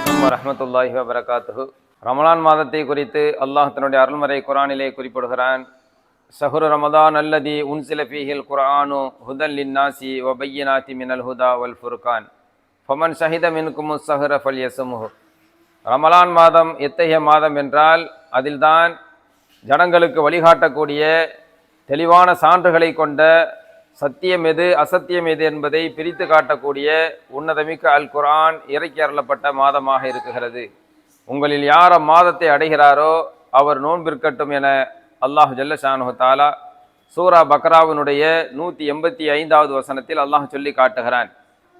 அலைக்கும் வரமத்துல்லாஹி வபரகாத்து ரமலான் மாதத்தை குறித்து அல்லாஹ் தன்னுடைய அருள்மறை குரானிலே குறிப்பிடுகிறான். ஷஹ்ரு ரமதான் அல்லதி உன்சில ஃபீஹில் குரானு ஹுதல் லின்னாசி வபையினாத்தி மினல் ஹுதா வல் ஃபுர்கான். ஃபமன் ஷஹித மின்குமு சஹுர ஃபல் யசுமுஹு ரமலான் மாதம் எத்தகைய மாதம் என்றால் அதில்தான் ஜனங்களுக்கு வழிகாட்டக்கூடிய தெளிவான சான்றுகளை கொண்ட சத்தியம் எது அசத்தியம் எது என்பதை பிரித்து காட்டக்கூடிய உன்னதமிக்க அல் குரான் இறக்கி அருளப்பட்ட மாதமாக இருக்குகிறது. உங்களில் யார் அம்மாதத்தை அடைகிறாரோ அவர் நோன்பிற்கட்டும் என அல்லாஹ் ஜல்லஷானு தாலா சூரா பக்ராவினுடைய நூற்றி எண்பத்தி ஐந்தாவது வசனத்தில் அல்லாஹ் சொல்லி காட்டுகிறான்.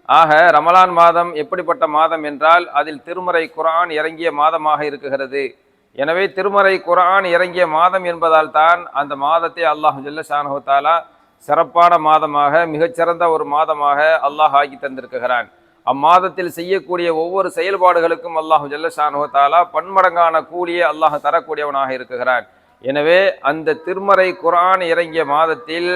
ஆக ரமலான் மாதம் எப்படிப்பட்ட மாதம் என்றால் அதில் திருமறை குரான் இறங்கிய மாதமாக இருக்குகிறது. எனவே திருமறை குரான் இறங்கிய மாதம் என்பதால் தான் அந்த மாதத்தை அல்லாஹ் ஜல்லஷானு தாலா சிறப்பான மாதமாக மிகச்சிறந்த ஒரு மாதமாக அல்லாஹ் ஆக்கி தந்திருக்கிறான். அம்மாதத்தில் செய்யக்கூடிய ஒவ்வொரு செயல்பாடுகளுக்கும் அல்லாஹ் ஜல்லஷானு தாலா பன்மடங்கான கூலியை அல்லாஹ் தரக்கூடியவனாக இருக்கிறான். எனவே அந்த திருமறை குரான் இறங்கிய மாதத்தில்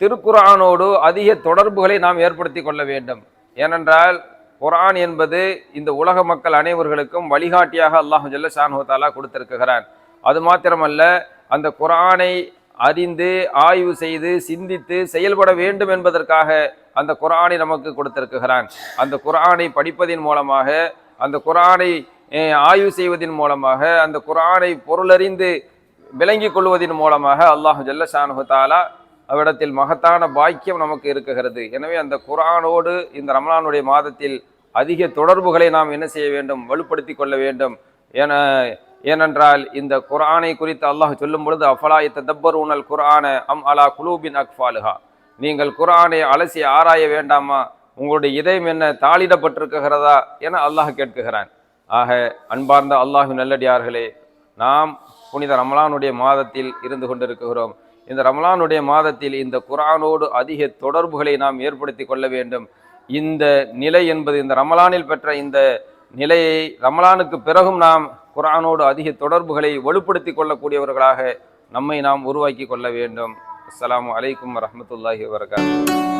திருக்குரானோடு அதிக தொடர்புகளை நாம் ஏற்படுத்தி கொள்ள வேண்டும். ஏனென்றால் குரான் என்பது இந்த உலக மக்கள் அனைவர்களுக்கும் வழிகாட்டியாக அல்லாஹ் ஜல்லஷானு தாலா கொடுத்திருக்கிறான். அது மாத்திரமல்ல அந்த குரானை அறிந்து ஆய்வு செய்து சிந்தித்து செயல்பட வேண்டும் என்பதற்காக அந்த குரானை நமக்கு கொடுத்திருக்கிறான். அந்த குரானை படிப்பதின் மூலமாக அந்த குரானை ஆய்வு செய்வதன் மூலமாக அந்த குரானை பொருளறிந்து விளங்கிக் கொள்வதன் மூலமாக அல்லாஹ் ஜல்லஷானு தாலா அவ்விடத்தில் மகத்தான பாக்கியம் நமக்கு இருக்குகிறது எனவே அந்த குரானோடு இந்த ரமலானுடைய மாதத்தில் அதிக தொடர்புகளை நாம் என்ன செய்ய வேண்டும்? வலுப்படுத்தி கொள்ள வேண்டும். என ஏனென்றால் இந்த குரானை குறித்து அல்லாஹ் சொல்லும் பொழுது அஃபலாய தப்பர் உனல் குரான அம் அலா குலூபின் அக்ஃபாலுஹா? நீங்கள் குரானை அலசி ஆராய வேண்டாமா? உங்களுடைய இதயம் என்ன தாளிடப்பட்டிருக்கிறதா என அல்லாஹ் கேட்குகிறான் ஆக அன்பார்ந்த அல்லாஹ் நல்லடியார்களே நாம் புனித ரமலானுடைய மாதத்தில் இருந்து கொண்டிருக்கிறோம். இந்த ரமலானுடைய மாதத்தில் இந்த குரானோடு அதிக தொடர்புகளை நாம் ஏற்படுத்தி கொள்ள வேண்டும். இந்த நிலை என்பது இந்த ரமலானில் பெற்ற இந்த நிலையை ரமலானுக்கு பிறகும் நாம் குரானோடு அதிக தொடர்புகளை வலுப்படுத்தி கொள்ளக்கூடியவர்களாக நம்மை நாம் உருவாக்கி கொள்ள வேண்டும். அஸ்லாம் வலைக்கம் வரமத்துல்லாஹி வரகாத்து